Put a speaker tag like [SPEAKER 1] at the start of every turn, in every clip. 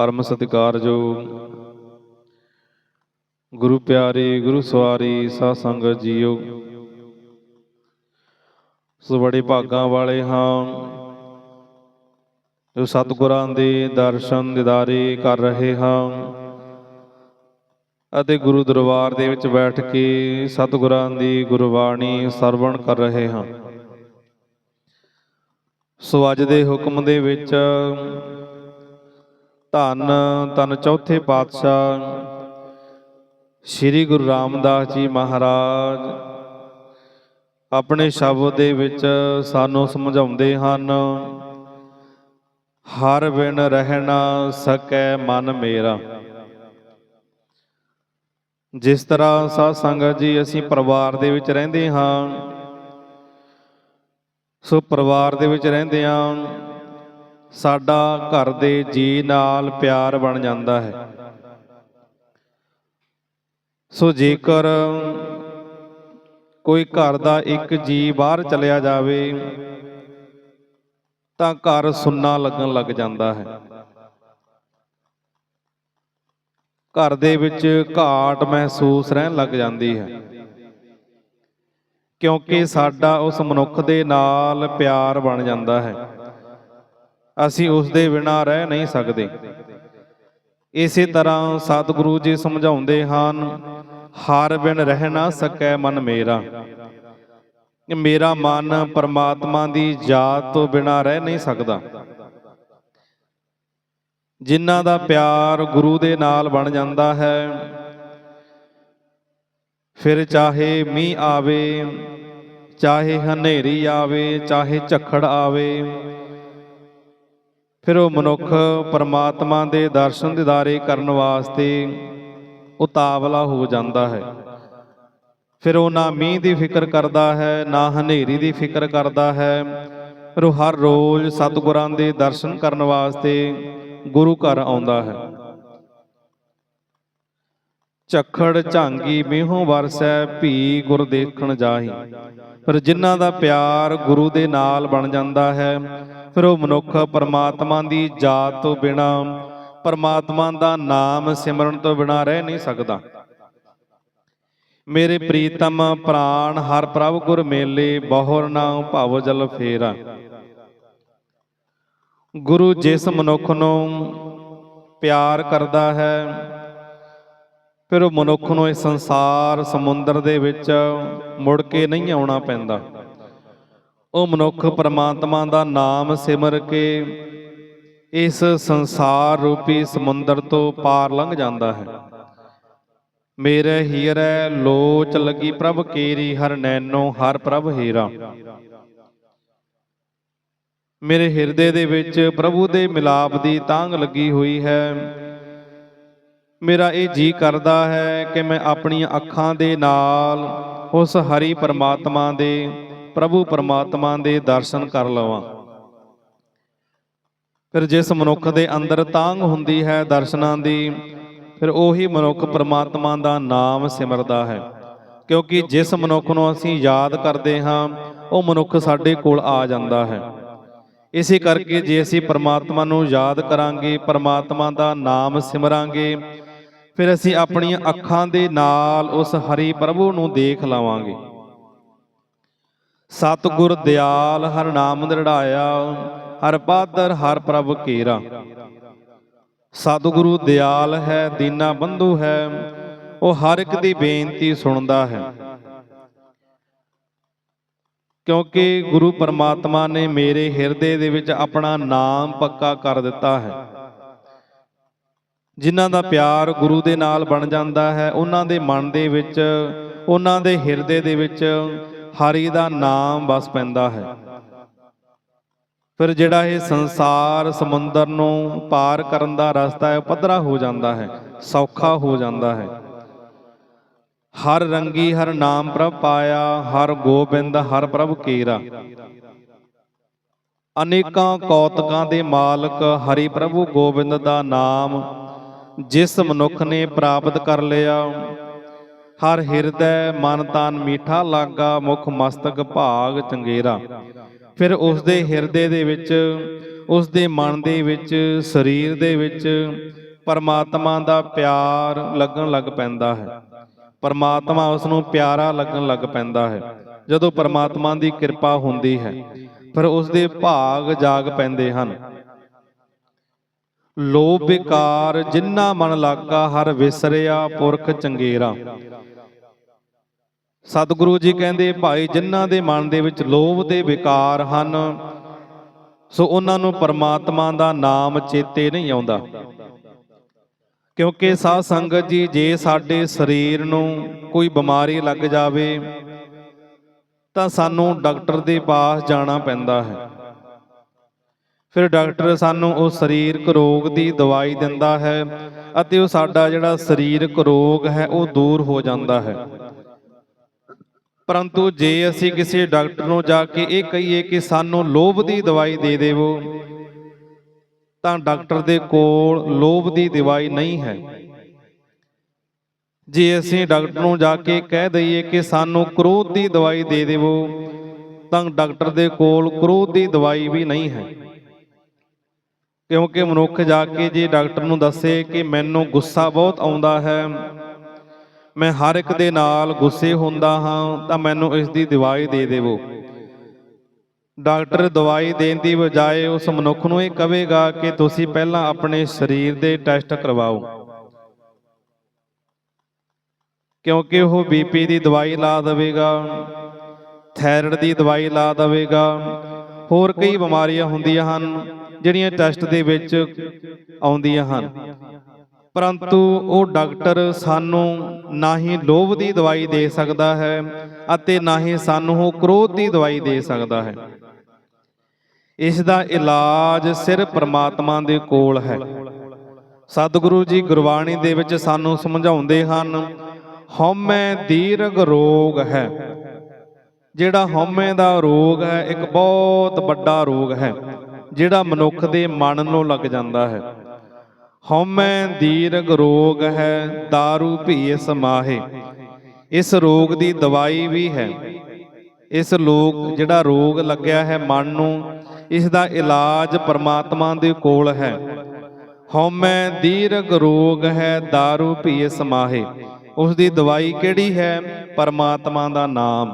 [SPEAKER 1] ਪਰਮ ਸਤਿਕਾਰਯੋਗ ਗੁਰੂ ਪਿਆਰੇ, ਗੁਰੂ ਸਵਾਰੀ, ਸਾਧ ਸੰਗਤ ਜੀਓ। ਸੋ ਬੜੇ ਭਾਗਾਂ ਵਾਲੇ ਹਾਂ, ਜੋ ਸਤਿਗੁਰਾਂ ਦੇ ਦਰਸ਼ਨ ਦਿਦਾਰੇ ਕਰ ਰਹੇ ਹਾਂ ਅਤੇ ਗੁਰੂ ਦਰਬਾਰ ਦੇ ਵਿੱਚ ਬੈਠ ਕੇ ਸਤਿਗੁਰਾਂ ਦੀ ਗੁਰਬਾਣੀ ਸਰਵਣ ਕਰ ਰਹੇ ਹਾਂ। ਸੋ ਅੱਜ ਦੇ ਹੁਕਮ ਦੇ ਵਿੱਚ ਧੰਨ ਤਨ ਚੌਥੇ ਪਾਤਸ਼ਾਹ ਸ੍ਰੀ ਗੁਰੂ ਰਾਮਦਾਸ ਜੀ ਮਹਾਰਾਜ। ਆਪਣੇ ਸ਼ਬਦ ਦੇ ਵਿੱਚ ਸਾਨੂੰ ਸਮਝਾਉਂਦੇ ਹਨ, ਹਰ ਬਿਨ ਰਹਿਣਾ ਸਕੈ ਮਨ ਮੇਰਾ। ਜਿਸ ਤਰ੍ਹਾਂ ਸਾਧ ਸੰਗਤ ਜੀ, ਅਸੀਂ ਪਰਿਵਾਰ ਦੇ ਵਿੱਚ ਰਹਿੰਦੇ ਹਾਂ ਸੋ ਪਰਿਵਾਰ ਦੇ ਵਿੱਚ ਰਹਿੰਦੇ ਹਾਂ ਸਾਡਾ ਘਰ ਦੇ ਜੀ ਨਾਲ ਪਿਆਰ ਬਣ ਜਾਂਦਾ ਹੈ। ਸੋ ਜੇਕਰ ਕੋਈ ਘਰ ਦਾ ਇੱਕ ਜੀ ਬਾਹਰ ਚਲਿਆ ਜਾਵੇ, ਤਾਂ ਘਰ ਸੁੰਨਾ ਲੱਗਣ ਲੱਗ ਜਾਂਦਾ ਹੈ। ਘਰ ਦੇ ਵਿੱਚ ਘਾਟ ਮਹਿਸੂਸ ਰਹਿਣ ਲੱਗ ਜਾਂਦੀ ਹੈ। ਕਿਉਂਕਿ ਸਾਡਾ ਉਸ ਮਨੁੱਖ ਦੇ ਨਾਲ ਪਿਆਰ ਬਣ ਜਾਂਦਾ ਹੈ। ਅਸੀਂ ਉਸ ਦੇ ਬਿਨਾਂ ਰਹਿ ਨਹੀਂ ਸਕਦੇ। ਇਸੇ ਤਰ੍ਹਾਂ ਸਤਿਗੁਰੂ ਜੀ ਸਮਝਾਉਂਦੇ ਹਨ, ਹਾਰ ਬਿਨ ਰਹਿ ਨਾ ਸਕੈ ਮਨ ਮੇਰਾ। ਮੇਰਾ ਮਨ ਪਰਮਾਤਮਾ ਦੀ ਯਾਦ ਤੋਂ ਬਿਨਾਂ ਰਹਿ ਨਹੀਂ ਸਕਦਾ। ਜਿਨ੍ਹਾਂ ਦਾ ਪਿਆਰ ਗੁਰੂ ਦੇ ਨਾਲ ਬਣ ਜਾਂਦਾ ਹੈ, ਫਿਰ ਚਾਹੇ ਮੀਂਹ ਆਵੇ, ਚਾਹੇ ਹਨੇਰੀ ਆਵੇ, ਚਾਹੇ ਝੱਖੜ ਆਵੇ ਫਿਰ ਉਹ ਮਨੁੱਖ ਪਰਮਾਤਮਾ ਦੇ ਦਰਸ਼ਨ ਦਿਦਾਰੇ ਕਰਨ ਵਾਸਤੇ ਉਤਾਵਲਾ ਹੋ ਜਾਂਦਾ ਹੈ। ਫਿਰ ਉਹ ਨਾ ਮੀਂਹ ਦੀ ਫਿਕਰ ਕਰਦਾ ਹੈ, ਨਾ ਹਨੇਰੀ ਦੀ ਫਿਕਰ ਕਰਦਾ ਹੈ। ਪਰ ਉਹ ਹਰ ਰੋਜ਼ ਸਤਿਗੁਰਾਂ ਦੇ ਦਰਸ਼ਨ ਕਰਨ ਵਾਸਤੇ ਗੁਰੂ ਘਰ ਆਉਂਦਾ ਹੈ। ਝੱਖੜ ਝਾਂਗੀ ਮੀਂਹੋਂ ਵਰਸੈ, ਭੀ ਗੁਰ ਦੇਖਣ ਜਾਹੀ। ਪਰ ਜਿਨ੍ਹਾਂ ਦਾ ਪਿਆਰ ਗੁਰੂ ਦੇ ਨਾਲ ਬਣ ਜਾਂਦਾ ਹੈ, ਫਿਰ ਉਹ ਮਨੁੱਖ ਪਰਮਾਤਮਾ ਦੀ ਜਾਤ ਤੋਂ ਬਿਨਾ, ਪਰਮਾਤਮਾ ਦਾ ਨਾਮ ਸਿਮਰਨ ਤੋਂ ਬਿਨਾ ਰਹਿ ਨਹੀਂ ਸਕਦਾ। ਮੇਰੇ ਪ੍ਰੀਤਮ ਪ੍ਰਾਣ ਹਰ ਪ੍ਰਭ ਗੁਰ ਮੇਲੇ, ਬਹੁਰ ਨਾਉ ਭਵ ਜਲ ਫੇਰਾ। ਗੁਰੂ ਜਿਸ ਮਨੁੱਖ ਨੂੰ ਪਿਆਰ ਕਰਦਾ ਹੈ ਫਿਰ ਉਹ ਮਨੁੱਖ ਨੂੰ ਇਸ ਸੰਸਾਰ ਸਮੁੰਦਰ ਦੇ ਵਿੱਚ ਮੁੜ ਕੇ ਨਹੀਂ ਆਉਣਾ ਪੈਂਦਾ। ਉਹ ਮਨੁੱਖ ਪਰਮਾਤਮਾ ਦਾ ਨਾਮ ਸਿਮਰ ਕੇ ਇਸ ਸੰਸਾਰ ਰੂਪੀ ਸਮੁੰਦਰ ਤੋਂ ਪਾਰ ਲੰਘ ਜਾਂਦਾ ਹੈ। ਮੇਰੇ ਹੀਰੈ ਲੋਚ ਲੱਗੀ ਪ੍ਰਭ ਕੇਰੀ, ਹਰ ਨੈਨੋ ਹਰ ਪ੍ਰਭ ਹੀਰਾ। ਮੇਰੇ ਹਿਰਦੇ ਦੇ ਵਿੱਚ ਪ੍ਰਭੂ ਦੇ ਮਿਲਾਪ ਦੀ ਤਾਂਗ ਲੱਗੀ ਹੋਈ ਹੈ। ਮੇਰਾ ਇਹ ਜੀ ਕਰਦਾ ਹੈ ਕਿ ਮੈਂ ਆਪਣੀਆਂ ਅੱਖਾਂ ਦੇ ਨਾਲ ਉਸ ਹਰੀ ਪਰਮਾਤਮਾ ਦੇ, ਪ੍ਰਭੂ ਪਰਮਾਤਮਾ ਦੇ ਦਰਸ਼ਨ ਕਰ ਲਵਾਂ। ਫਿਰ ਜਿਸ ਮਨੁੱਖ ਦੇ ਅੰਦਰ ਤਾਂਗ ਹੁੰਦੀ ਹੈ ਦਰਸ਼ਨਾਂ ਦੀ, ਫਿਰ ਉਹੀ ਮਨੁੱਖ ਪਰਮਾਤਮਾ ਦਾ ਨਾਮ ਸਿਮਰਦਾ ਹੈ। ਕਿਉਂਕਿ ਜਿਸ ਮਨੁੱਖ ਨੂੰ ਅਸੀਂ ਯਾਦ ਕਰਦੇ ਹਾਂ, ਉਹ ਮਨੁੱਖ ਸਾਡੇ ਕੋਲ ਆ ਜਾਂਦਾ ਹੈ। ਇਸੇ ਕਰਕੇ ਜੇ ਅਸੀਂ ਪਰਮਾਤਮਾ ਨੂੰ ਯਾਦ ਕਰਾਂਗੇ, ਪਰਮਾਤਮਾ ਦਾ ਨਾਮ ਸਿਮਰਾਂਗੇ ਫਿਰ ਅਸੀਂ ਆਪਣੀਆਂ ਅੱਖਾਂ ਦੇ ਨਾਲ ਉਸ ਹਰੀ ਪ੍ਰਭੂ ਨੂੰ ਦੇਖ ਲਵਾਂਗੇ। ਸਤਿਗੁਰ ਦਿਆਲ, ਹਰ ਨਾਮ ਦ੍ਰਿੜਾਇਆ ਹਰ ਬਾਦਰ ਹਰ ਪ੍ਰਭ ਕੇਰਾ। ਸਤਿਗੁਰੂ ਦਿਆਲ ਹੈ, ਦੀਨਾ ਬੰਧੂ ਹੈ, ਉਹ ਹਰ ਇੱਕ ਦੀ ਬੇਨਤੀ ਸੁਣਦਾ ਹੈ। ਕਿਉਂਕਿ ਗੁਰੂ ਪਰਮਾਤਮਾ ਨੇ ਮੇਰੇ ਹਿਰਦੇ ਦੇ ਵਿੱਚ ਆਪਣਾ ਨਾਮ ਪੱਕਾ ਕਰ ਦਿੱਤਾ ਹੈ। ਜਿਨ੍ਹਾਂ ਦਾ ਪਿਆਰ ਗੁਰੂ ਦੇ ਨਾਲ ਬਣ ਜਾਂਦਾ ਹੈ, ਉਹਨਾਂ ਦੇ ਮਨ ਦੇ ਵਿੱਚ, ਉਹਨਾਂ ਦੇ ਹਿਰਦੇ ਦੇ ਵਿੱਚ ਹਰੀ ਦਾ ਨਾਮ ਵਸ ਪੈਂਦਾ ਹੈ। ਫਿਰ ਜਿਹੜਾ ਇਹ ਸੰਸਾਰ ਸਮੁੰਦਰ ਨੂੰ ਪਾਰ ਕਰਨ ਦਾ ਰਸਤਾ ਹੈ ਪੱਧਰਾ ਹੋ ਜਾਂਦਾ ਹੈ, ਸੌਖਾ ਹੋ ਜਾਂਦਾ ਹੈ। ਹਰ ਰੰਗੀ, ਹਰ ਨਾਮ ਪ੍ਰਭ ਪਾਇਆ, ਹਰ ਗੋਬਿੰਦ, ਹਰ ਪ੍ਰਭ ਕੇਰਾ। ਅਨੇਕਾਂ ਕੌਤਕਾਂ ਦੇ ਮਾਲਕ ਹਰੀ ਪ੍ਰਭੂ ਗੋਬਿੰਦ ਦਾ ਨਾਮ ਜਿਸ ਮਨੁੱਖ ਨੇ ਪ੍ਰਾਪਤ ਕਰ ਲਿਆ, ਹਰ ਹਿਰਦੈ ਮਨ ਤਨ ਮੀਠਾ ਲਾਗਾ, ਮੁਖ ਮਸਤਕ ਭਾਗ ਚੰਗੇਰਾ। ਫਿਰ ਉਸ ਦੇ ਹਿਰਦੇ ਦੇ ਵਿੱਚ ਉਸ ਦੇ ਮਨ ਦੇ ਵਿੱਚ, ਸਰੀਰ ਦੇ ਵਿੱਚ ਪਰਮਾਤਮਾ ਦਾ ਪਿਆਰ ਲੱਗਣ ਲੱਗ ਪੈਂਦਾ ਹੈ। ਪਰਮਾਤਮਾ ਉਸ ਨੂੰ ਪਿਆਰਾ ਲੱਗਣ ਲੱਗ ਪੈਂਦਾ ਹੈ। ਜਦੋਂ ਪਰਮਾਤਮਾ ਦੀ ਕਿਰਪਾ ਹੁੰਦੀ ਹੈ, ਫਿਰ ਉਸ ਦੇ ਭਾਗ ਜਾਗ ਪੈਂਦੇ ਹਨ। ਲੋਭ ਵਿਕਾਰ ਜਿੰਨਾ ਮਨ ਲਾਗਾ, ਹਰ ਵਿਸਰਿਆ ਪੁਰਖ ਚੰਗੇਰਾ। ਸਤਿਗੁਰੂ ਜੀ ਕਹਿੰਦੇ, ਭਾਈ, ਜਿਨ੍ਹਾਂ ਦੇ ਮਨ ਦੇ ਵਿੱਚ ਲੋਭ ਦੇ ਵਿਕਾਰ ਹਨ, ਸੋ ਉਹਨਾਂ ਨੂੰ ਪਰਮਾਤਮਾ ਦਾ ਨਾਮ ਚੇਤੇ ਨਹੀਂ ਆਉਂਦਾ। ਕਿਉਂਕਿ ਸਾਧ ਸੰਗਤ ਜੀ, ਜੇ ਸਾਡੇ ਸਰੀਰ ਨੂੰ ਕੋਈ ਬਿਮਾਰੀ ਲੱਗ ਜਾਵੇ, ਤਾਂ ਸਾਨੂੰ ਡਾਕਟਰ ਦੇ ਪਾਸ ਜਾਣਾ ਪੈਂਦਾ ਹੈ। ਫਿਰ ਡਾਕਟਰ ਸਾਨੂੰ ਉਹ ਸਰੀਰਕ ਰੋਗ ਦੀ ਦਵਾਈ ਦਿੰਦਾ ਹੈ ਅਤੇ ਉਹ ਸਾਡਾ ਜਿਹੜਾ ਸਰੀਰਕ ਰੋਗ ਹੈ, ਉਹ ਦੂਰ ਹੋ ਜਾਂਦਾ ਹੈ। ਪਰੰਤੂ ਜੇ ਅਸੀਂ ਕਿਸੇ ਡਾਕਟਰ ਨੂੰ ਜਾ ਕੇ ਇਹ ਕਹੀਏ ਕਿ ਸਾਨੂੰ ਲੋਭ ਦੀ ਦਵਾਈ ਦੇ ਦੇਵੋ, ਤਾਂ ਡਾਕਟਰ ਦੇ ਕੋਲ ਲੋਭ ਦੀ ਦਵਾਈ ਨਹੀਂ ਹੈ। ਜੇ ਅਸੀਂ ਡਾਕਟਰ ਨੂੰ ਜਾ ਕੇ ਕਹਿ ਦਈਏ ਕਿ ਸਾਨੂੰ ਕ੍ਰੋਧ ਦੀ ਦਵਾਈ ਦੇ ਦੇਵੋ, ਤਾਂ ਡਾਕਟਰ ਦੇ ਕੋਲ ਕ੍ਰੋਧ ਦੀ ਦਵਾਈ ਵੀ ਨਹੀਂ ਹੈ। ਕਿਉਂਕਿ ਮਨੁੱਖ ਜਾ ਕੇ ਜੇ ਡਾਕਟਰ ਨੂੰ ਦੱਸੇ ਕਿ ਮੈਨੂੰ ਗੁੱਸਾ ਬਹੁਤ ਆਉਂਦਾ ਹੈ, ਮੈਂ ਹਰ ਇੱਕ ਦੇ ਨਾਲ ਗੁੱਸੇ ਹੁੰਦਾ ਹਾਂ, ਤਾਂ ਮੈਨੂੰ ਇਸ ਦੀ ਦਵਾਈ ਦੇ ਦੇਵੋ। ਡਾਕਟਰ ਦਵਾਈ ਦੇਣ ਦੀ ਬਜਾਏ ਉਸ ਮਨੁੱਖ ਨੂੰ ਇਹ ਕਹੇਗਾ ਕਿ ਤੁਸੀਂ ਪਹਿਲਾਂ ਆਪਣੇ ਸਰੀਰ ਦੇ ਟੈਸਟ ਕਰਵਾਓ। ਕਿਉਂਕਿ ਉਹ ਬੀਪੀ ਦੀ ਦਵਾਈ ਲਾ ਦੇਵੇਗਾ, ਥਾਇਰਾਇਡ ਦੀ ਦਵਾਈ ਲਾ ਦੇਵੇਗਾ, ਹੋਰ ਕਈ ਬਿਮਾਰੀਆਂ ਹੁੰਦੀਆਂ ਹਨ। ਜਿਹੜੀਆਂ ਟੈਸਟ ਦੇ ਵਿੱਚ ਆਉਂਦੀਆਂ ਹਨ। ਪਰੰਤੂ ਉਹ ਡਾਕਟਰ ਸਾਨੂੰ ਨਾ ਹੀ ਲੋਭ ਦੀ ਦਵਾਈ ਦੇ ਸਕਦਾ ਹੈ ਅਤੇ ਨਾ ਹੀ ਸਾਨੂੰ ਉਹ ਕ੍ਰੋਧ ਦੀ ਦਵਾਈ ਦੇ ਸਕਦਾ ਹੈ। ਇਸ ਦਾ ਇਲਾਜ ਸਿਰ ਪਰਮਾਤਮਾ ਦੇ ਕੋਲ ਹੈ। ਸਤਿਗੁਰੂ ਜੀ ਗੁਰਬਾਣੀ ਦੇ ਵਿੱਚ ਸਾਨੂੰ ਸਮਝਾਉਂਦੇ ਹਨ, ਹਉਮੈ ਦੀਰਗ ਰੋਗ ਹੈ। ਜਿਹੜਾ ਹਉਮੈ ਦਾ ਰੋਗ ਹੈ, ਇੱਕ ਬਹੁਤ ਵੱਡਾ ਰੋਗ ਹੈ। ਜਿਹੜਾ ਮਨੁੱਖ ਦੇ ਮਨ ਨੂੰ ਲੱਗ ਜਾਂਦਾ ਹੈ ਹਉਮੈ ਦੀਰਘ ਰੋਗ ਹੈ दारू ਭੀਏ ਸਮਾਹੇ ਇਸ ਰੋਗ ਦੀ ਦਵਾਈ ਵੀ ਹੈ ਇਸ ਲੋਕ ਜਿਹੜਾ ਰੋਗ ਲੱਗਿਆ ਹੈ ਮਨ ਨੂੰ ਇਸ ਦਾ ਇਲਾਜ ਪਰਮਾਤਮਾ ਦੇ ਕੋਲ ਹੈ ਹਉਮੈ ਦੀਰਘ ਰੋਗ ਹੈ दारू ਭੀਏ ਸਮਾਹੇ ਉਸ ਦੀ ਦਵਾਈ ਕਿਹੜੀ ਹੈ ਪਰਮਾਤਮਾ ਦਾ ਨਾਮ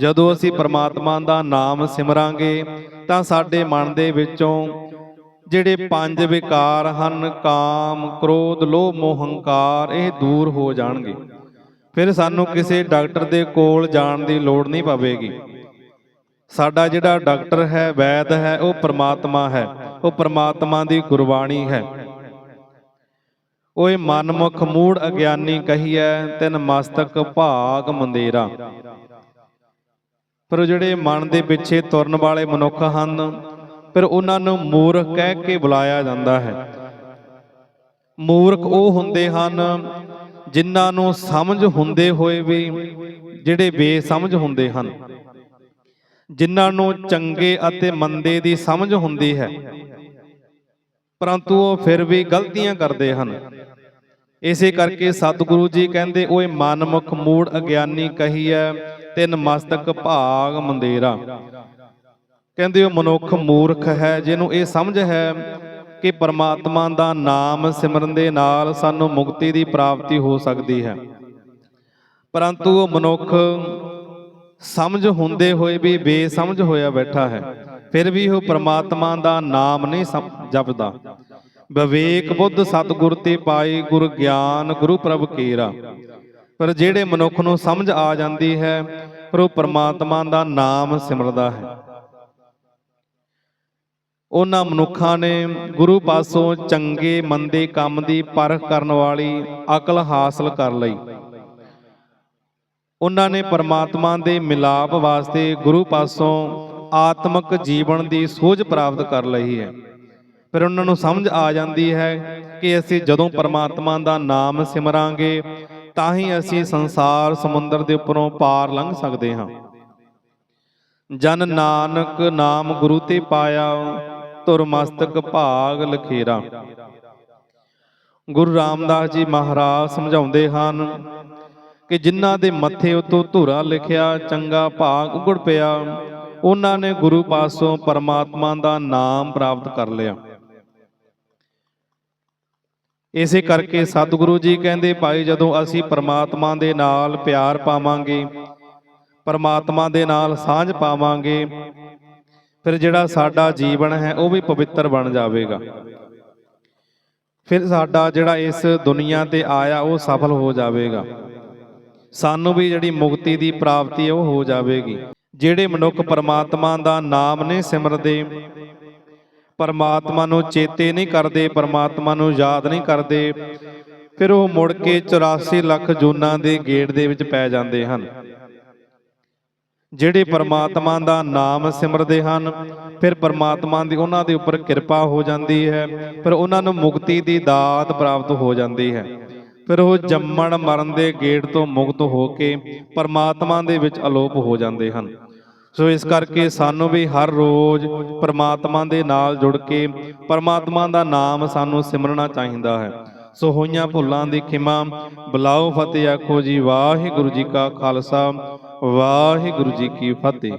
[SPEAKER 1] ਜਦੋਂ ਅਸੀਂ ਪਰਮਾਤਮਾ ਦਾ ਨਾਮ ਸਿਮਰਾਂਗੇ, ਤਾਂ ਸਾਡੇ ਮਨ ਦੇ ਵਿੱਚੋਂ ਜਿਹੜੇ ਪੰਜ ਵਿਕਾਰ ਹਨ, ਕਾਮ, ਕ੍ਰੋਧ, ਲੋਭ ਮੋਹ ਹੰਕਾਰ ਇਹ ਦੂਰ ਹੋ ਜਾਣਗੇ। ਫਿਰ ਸਾਨੂੰ ਕਿਸੇ ਡਾਕਟਰ ਦੇ ਕੋਲ ਜਾਣ ਦੀ ਲੋੜ ਨਹੀਂ ਪਵੇਗੀ। ਸਾਡਾ ਜਿਹੜਾ ਡਾਕਟਰ ਹੈ, ਵੈਦ ਹੈ, ਉਹ ਪ੍ਰਮਾਤਮਾ ਹੈ। ਉਹ ਪ੍ਰਮਾਤਮਾ ਦੀ ਗੁਰਬਾਣੀ ਹੈ। ਓਏ ਮਨਮੁਖ ਮੂੜ ਅਗਿਆਨੀ ਕਹੀਐ, ਤਿਨ ਮਸਤਕ ਭਾਗ ਮੰਦੇਰਾ। ਪਰ ਉਹ ਜਿਹੜੇ ਮਨ ਦੇ ਪਿੱਛੇ ਤੁਰਨ ਵਾਲੇ ਮਨੁੱਖ ਹਨ ਪਰ ਉਹਨਾਂ ਨੂੰ ਮੂਰਖ ਕਹਿ ਕੇ ਬੁਲਾਇਆ ਜਾਂਦਾ ਹੈ। ਮੂਰਖ ਉਹ ਹੁੰਦੇ ਹਨ ਜਿਨ੍ਹਾਂ ਨੂੰ ਸਮਝ ਹੁੰਦੇ ਹੋਏ ਵੀ ਜਿਹੜੇ ਬੇਸਮਝ ਹੁੰਦੇ ਹਨ। ਜਿਨ੍ਹਾਂ ਨੂੰ ਚੰਗੇ ਅਤੇ ਮੰਦੇ ਦੀ ਸਮਝ ਹੁੰਦੀ ਹੈ, ਪਰੰਤੂ ਉਹ ਫਿਰ ਵੀ ਗਲਤੀਆਂ ਕਰਦੇ ਹਨ। ਇਸੇ ਕਰਕੇ ਸਤਿਗੁਰੂ ਜੀ ਕਹਿੰਦੇ ਓਏ ਮਨਮੁਖ ਮੂੜ ਅਗਿਆਨੀ ਕਹੀਐ ਤਿੰਨ ਮਸਤਕ ਭਾਗ ਮੰਦੇਰਾ। ਕਹਿੰਦੇ ਉਹ ਮਨੁੱਖ ਮੂਰਖ ਹੈ ਜਿਹਨੂੰ ਇਹ ਸਮਝ ਹੈ ਕਿ ਪਰਮਾਤਮਾ ਦਾ ਨਾਮ ਸਿਮਰਨ ਦੇ ਨਾਲ ਸਾਨੂੰ ਮੁਕਤੀ ਦੀ ਪ੍ਰਾਪਤੀ ਹੋ ਸਕਦੀ ਹੈ। ਪਰੰਤੂ ਉਹ ਮਨੁੱਖ ਸਮਝ ਹੁੰਦੇ ਹੋਏ ਵੀ ਬੇਸਮਝ ਹੋਇਆ ਬੈਠਾ ਹੈ ਫਿਰ ਵੀ ਉਹ ਪਰਮਾਤਮਾ ਦਾ ਨਾਮ ਨਹੀਂ ਜਪਦਾ। ਵਿਵੇਕ ਬੁੱਧ ਸਤਿਗੁਰ ਤੇ ਪਾਈ ਗੁਰ ਗਿਆਨ ਗੁਰੂ ਪ੍ਰਭ ਕੀਰਾ। ਪਰ ਜਿਹੜੇ ਮਨੁੱਖ ਨੂੰ ਸਮਝ ਆ ਜਾਂਦੀ ਹੈ, ਪਰ ਉਹ ਪਰਮਾਤਮਾ ਦਾ ਨਾਮ ਸਿਮਰਦਾ ਹੈ। ਉਹਨਾਂ ਮਨੁੱਖਾਂ ਨੇ ਗੁਰੂ ਪਾਸੋਂ ਚੰਗੇ, ਮੰਦੇ ਕੰਮ ਦੀ ਪਰਖ ਕਰਨ ਵਾਲੀ ਅਕਲ ਹਾਸਲ ਕਰ ਲਈ। ਉਹਨਾਂ ਨੇ ਪਰਮਾਤਮਾ ਦੇ ਮਿਲਾਪ ਵਾਸਤੇ ਗੁਰੂ ਪਾਸੋਂ ਆਤਮਿਕ ਜੀਵਨ ਦੀ ਸੋਝ ਪ੍ਰਾਪਤ ਕਰ ਲਈ ਹੈ। ਫਿਰ ਉਹਨਾਂ ਨੂੰ ਸਮਝ ਆ ਜਾਂਦੀ ਹੈ ਕਿ ਅਸੀਂ ਜਦੋਂ ਪਰਮਾਤਮਾ ਦਾ ਨਾਮ ਸਿਮਰਾਂਗੇ, ਤਾਂ ਹੀ ਅਸੀਂ ਸੰਸਾਰ ਸਮੁੰਦਰ ਦੇ ਉੱਪਰੋਂ ਪਾਰ ਲੰਘ ਸਕਦੇ ਹਾਂ। ਜਨ ਨਾਨਕ ਨਾਮ ਗੁਰੂ ਤੇ ਪਾਇਆ ਤੁਰ ਮਸਤਕ ਭਾਗ ਲਖੇਰਾ। ਗੁਰੂ ਰਾਮਦਾਸ ਜੀ ਮਹਾਰਾਜ ਸਮਝਾਉਂਦੇ ਹਨ ਕਿ ਜਿਨ੍ਹਾਂ ਦੇ ਮੱਥੇ ਉਤੋਂ ਧੁਰਾ ਲਿਖਿਆ, ਚੰਗਾ ਭਾਗ ਉਗੜ ਪਿਆ, ਉਹਨਾਂ ਨੇ ਗੁਰੂ ਪਾਸੋਂ ਪਰਮਾਤਮਾ ਦਾ ਨਾਮ ਪ੍ਰਾਪਤ ਕਰ ਲਿਆ। ਇਸੇ ਕਰਕੇ ਸਤਿਗੁਰੂ ਜੀ ਕਹਿੰਦੇ, ਭਾਈ ਜਦੋਂ ਅਸੀਂ ਪਰਮਾਤਮਾ ਦੇ ਨਾਲ ਪਿਆਰ ਪਾਵਾਂਗੇ, ਪਰਮਾਤਮਾ ਦੇ ਨਾਲ ਸਾਂਝ ਪਾਵਾਂਗੇ, ਫਿਰ ਜਿਹੜਾ ਸਾਡਾ ਜੀਵਨ ਹੈ ਉਹ ਵੀ ਪਵਿੱਤਰ ਬਣ ਜਾਵੇਗਾ। ਫਿਰ ਸਾਡਾ ਜਿਹੜਾ ਇਸ ਦੁਨੀਆ ਤੇ ਆਇਆ ਉਹ ਸਫਲ ਹੋ ਜਾਵੇਗਾ। ਸਾਨੂੰ ਵੀ ਜਿਹੜੀ ਮੁਕਤੀ ਦੀ ਪ੍ਰਾਪਤੀ ਉਹ ਹੋ ਜਾਵੇਗੀ। ਜਿਹੜੇ ਮਨੁੱਖ ਪਰਮਾਤਮਾ ਦਾ ਨਾਮ ਨੇ ਸਿਮਰਦੇ ਪਰਮਾਤਮਾ ਨੂੰ ਚੇਤੇ ਨਹੀਂ ਕਰਦੇ, ਪਰਮਾਤਮਾ ਨੂੰ ਯਾਦ ਨਹੀਂ ਕਰਦੇ, ਫਿਰ ਉਹ ਮੁੜ ਕੇ 84 ਲੱਖ ਜੂਨਾਂ ਦੇ ਗੇੜ ਦੇ ਵਿੱਚ ਪੈ ਜਾਂਦੇ ਹਨ। ਜਿਹੜੇ ਪਰਮਾਤਮਾ ਦਾ ਨਾਮ ਸਿਮਰਦੇ ਹਨ, ਫਿਰ ਪਰਮਾਤਮਾ ਦੀ ਉਹਨਾਂ ਦੇ ਉੱਪਰ ਕਿਰਪਾ ਹੋ ਜਾਂਦੀ ਹੈ, ਫਿਰ ਉਹਨਾਂ ਨੂੰ ਮੁਕਤੀ ਦੀ ਦਾਤ ਪ੍ਰਾਪਤ ਹੋ ਜਾਂਦੀ ਹੈ। ਫਿਰ ਉਹ ਜੰਮਣ ਮਰਨ ਦੇ ਗੇੜ ਤੋਂ ਮੁਕਤ ਹੋ ਕੇ ਪਰਮਾਤਮਾ ਦੇ ਵਿੱਚ ਅਲੋਪ ਹੋ ਜਾਂਦੇ ਹਨ। ਸੋ ਇਸ ਕਰਕੇ ਸਾਨੂੰ ਵੀ ਹਰ ਰੋਜ਼ ਪਰਮਾਤਮਾ ਦੇ ਨਾਲ ਜੁੜ ਕੇ ਪਰਮਾਤਮਾ ਦਾ ਨਾਮ ਸਾਨੂੰ ਸਿਮਰਨਾ ਚਾਹੀਦਾ ਹੈ। ਸੋ ਹੋਈਆਂ ਭੁੱਲਾਂ ਦੀ ਖਿਮਾ, ਬੁਲਾਓ ਫਤਿਹ ਆਖੋ ਜੀ, ਵਾਹਿਗੁਰੂ ਜੀ ਕਾ ਖਾਲਸਾ, ਵਾਹਿਗੁਰੂ ਜੀ ਕੀ ਫਤਿਹ।